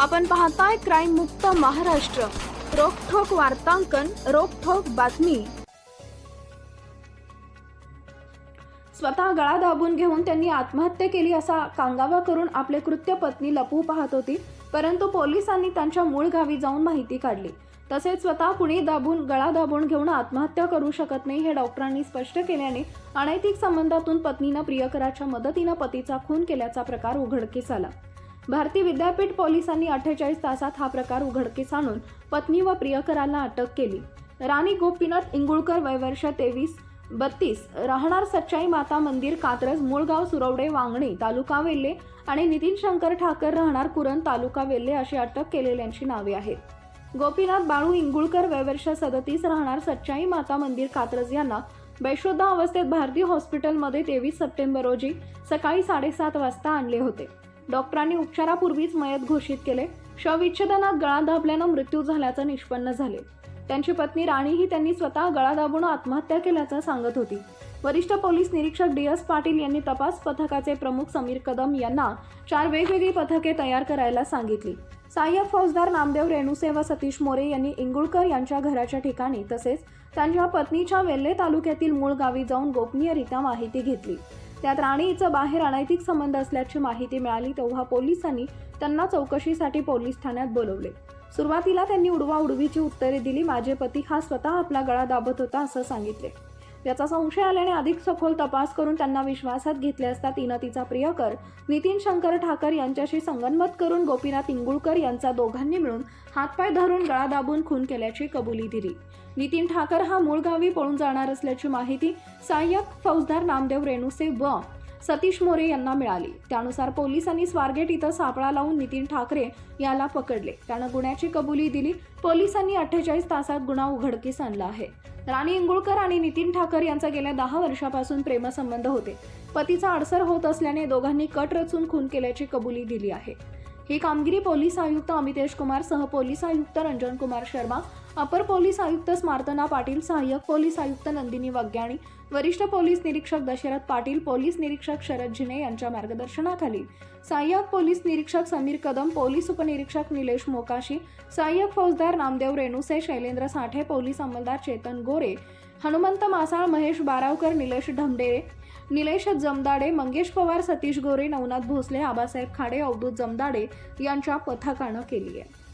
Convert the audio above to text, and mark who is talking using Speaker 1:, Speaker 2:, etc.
Speaker 1: आपण पाहताय क्राईम मुक्त महाराष्ट्र. रोखोक वार्तांकन रोखोक बातमी. स्वतः गळा दाबून घेऊन त्यांनी आत्महत्या केली असा कांगावा करून आपले कृत्य पत्नी लपवू पाहत होती परंतु पोलिसांनी त्यांच्या मूळ गावी जाऊन माहिती काढली. तसेच स्वतः कुणी दाबून गळा दाबून घेऊन आत्महत्या करू शकत नाही हे डॉक्टरांनी स्पष्ट केल्याने अनैतिक संबंधातून पत्नीनं प्रियकराच्या मदतीनं पतीचा खून केल्याचा प्रकार उघडकीस आला. भारतीय विद्यापीठ पोलिसांनी अठ्ठेचाळीस तासात हा प्रकार उघडकीस आणून पत्नी व प्रियकराला अटक केली. राणी गोपीनाथ इंगुळकर वयवर्ष तेवीस बत्तीस राहणार सच्चाई माता मंदिर कात्रज मूळगाव सुरवडे वांगणी तालुका वेल्हे आणि नितीन शंकर ठाकर राहणार कुरण तालुका वेल्हे अशी अटक केलेल्यांची नावे आहेत. गोपीनाथ बाळू इंगुळकर वयवर्ष सदतीस राहणार सच्चाई माता मंदिर कात्रज यांना बेशुद्ध अवस्थेत भारतीय हॉस्पिटलमध्ये तेवीस सप्टेंबर रोजी सकाळी साडेसात वाजता आणले होते. डॉक्टरांनी उपचारापूर्वीच मयत घोषित केले. शवविच्छेदनात गळा दाबल्यानं मृत्यू झाल्याचं निष्पन्न झाले. त्यांची पत्नी राणीही त्यांनी स्वतः गळा दाबून आत्महत्या केल्याचं सांगत होती. वरिष्ठ पोलीस निरीक्षक डी एस पाटील यांनी तपास पथकाचे प्रमुख समीर कदम यांना चार वेगवेगळी पथके तयार करायला सांगितली. सहाय्यक फौजदार नामदेव रेणुसे व सतीश मोरे यांनी इंगुळकर यांच्या घराच्या ठिकाणी तसेच त्यांच्या पत्नीच्या वेल्हे तालुक्यातील मूळ गावी जाऊन गोपनीयरित्या माहिती घेतली. त्यात राणी हिचं बाहेर अनैतिक संबंध असल्याची माहिती मिळाली तेव्हा पोलिसांनी त्यांना चौकशीसाठी पोलीस ठाण्यात बोलवले. सुरुवातीला त्यांनी उडवा उडवीची उत्तरे दिली माझे पती हा स्वतः आपला गळा दाबत होता असं सांगितले. याचा संशय आल्याने अधिक सखोल तपास करून त्यांना विश्वासात घेतले असता तिनं तिचा प्रियकर नितीन शंकर ठाकर यांच्याशी संगनमत करून गोपीनाथ इंगुळकर यांचा दोघांनी मिळून हातपाय धरून गळा दाबून खून केल्याची कबुली दिली. नितीन ठाकर हा मूळ गावी पळून जाणार असल्याची माहिती सहाय्यक फौजदार नामदेव रेणुसे व सतीश मोरे यांना मिळाली. त्यानुसार पोलिसांनी स्वारगेट इथं सापळा लावून नितीन ठाकरे याला पकडले. त्यानं गुन्ह्याची कबुली दिली. पोलिसांनी अठ्ठेचाळीस तासात गुन्हा उघडकीस आणला आहे. राणी इंगुळकर आणि नितीन ठाकर यांचा गेल्या दहा वर्षापासून प्रेमसंबंध होते. पतीचा अडसर होत असल्याने दोघांनी कट रचून खून केल्याची कबुली दिली आहे. ही कामगिरी पोलीस आयुक्त अमितेश कुमार सह पोलीस आयुक्त रंजन कुमार शर्मा अपर पोलीस आयुक्त स्मार्तना पाटील सहाय्यक पोलीस आयुक्त नंदिनी वग्याणी वरिष्ठ पोलीस निरीक्षक दशरथ पाटील पोलीस निरीक्षक शरद झिने यांच्या मार्गदर्शनाखाली. सहाय्यक पोलीस निरीक्षक समीर कदम पोलीस उपनिरीक्षक निलेश मोकाशी सहाय्यक फौजदार नामदेव रेणुसे शैलेंद्र साठे पोलीस अंमलदार चेतन गोरे हनुमंत मासाळ महेश बारावकर निलेश ढमडेरे निलेश जमदाडे मंगेश पवार सतीश गोरे नवनाथ भोसले आबासाहेब खाडे अवधूत जमदाडे यांच्या पथकानं केली आहे.